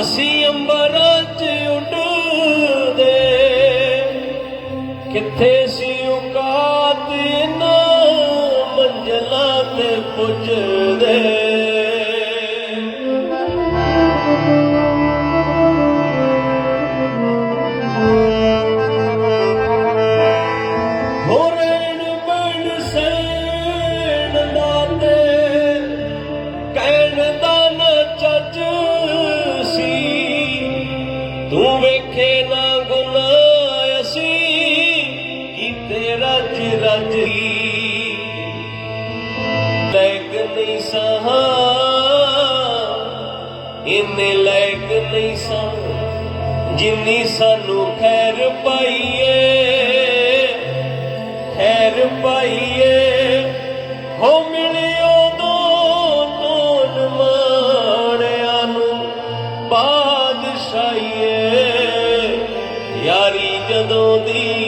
ਅਸੀਂ ਅੰਬਰਾਂ 'ਚ ਉੱਡਦੇ। ਕਿੱਥੇ ਸੀ ਔਕਾਤ ਨਾ ਮੰਜ਼ਲਾਂ ਤੇ ਪੁੱਜਦੇ? ਰੱਜ ਲੈਕ ਨਹੀਂ ਸਹਾ, ਇੰਨੇ ਲੈਕ ਨਹੀਂ ਸਾਂ ਜਿੰਨੀ ਸਾਨੂੰ ਖੈਰ ਪਾਈਏ ਖੈਰ ਪਾਈਏ। ਹੋ ਮਿਲਿਓ ਦੋ ਤੋਨ ਮਾਣਿਆਂ ਨੂੰ ਬਾਦਸ਼ਾਹੀਏ, ਯਾਰੀ ਜਦੋਂ ਦੀ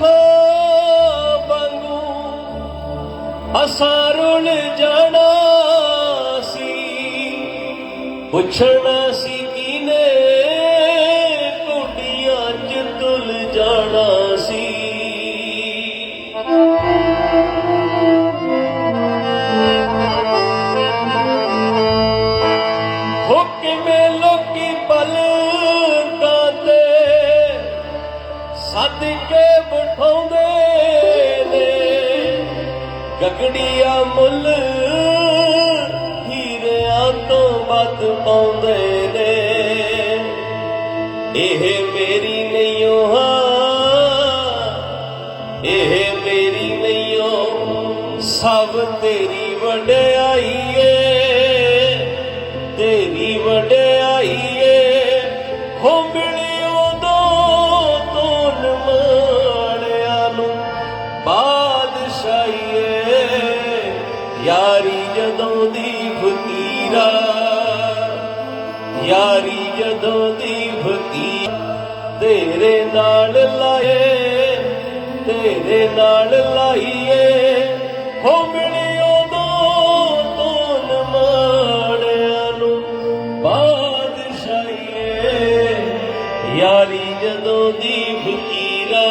ਦੇ ਕੱਖਾਂ ਅਸਾਂ ਰੁਲ ਜਾਣਾ ਸੀ। ਪੁੱਛਣਾ ਸੀ ਕਿਨੇ ਕੁੜੀਆਂ ਚ ਤੁਲ ਜਾਣਾ ਸੀ। ਹੋ ਕਿਵੇਂ ਲੋਕੀ ਪਲਕਾਂ ਕੇ ਬਿਠਾਉਂਦੇ ਨੇ। ਗਗੜੀਆਂ ਮੁੱਲ ਹੀਰਿਆਂ ਤੋਂ ਵੱਧ ਪਾਉਂਦੇ ਨੇ। ਇਹ ਮੇਰੀ ਨਹੀਂ ਹਾਂ। ਇਹ ਮੇਰੀ ਨਹੀਂ ਓ ਸਭ ਤੇਰੀ ਵਡਿਆਈ ਏ। ਤੇਰੀ ਵਡਿਆਈ ਬਾਦਸ਼ਾਹੀ ਯਾਰੀ ਜਦੋਂ ਦੀ ਫਕੀਰਾ, ਯਾਰੀ ਜਦੋਂ ਦੀ ਫਕੀਰ, ਤੇਰੇ ਨਾਲ ਲਾਏ, ਤੇਰੇ ਨਾਲ ਲਾਈਏ ਹੋ ਮਿਲਿਓ ਦੋ ਤੋਨ ਮਾੜਿਆਂ ਨੂੰ ਬਾਦਸ਼ਾਹੀਏ, ਯਾਰੀ ਜਦੋਂ ਦੀ ਫਕੀਰਾ,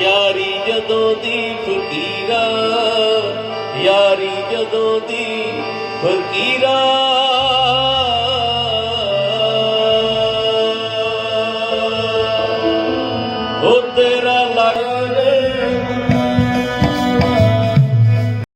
ਯਾਰੀ ਜਦੋਂ ਦੀ ਫਕੀਰਾ ਯਾਰੀ ਜਦੋਂ ਦੀ ਫਕੀਰਾ। ਉਹ ਤੇਰਾ ਲੱਗ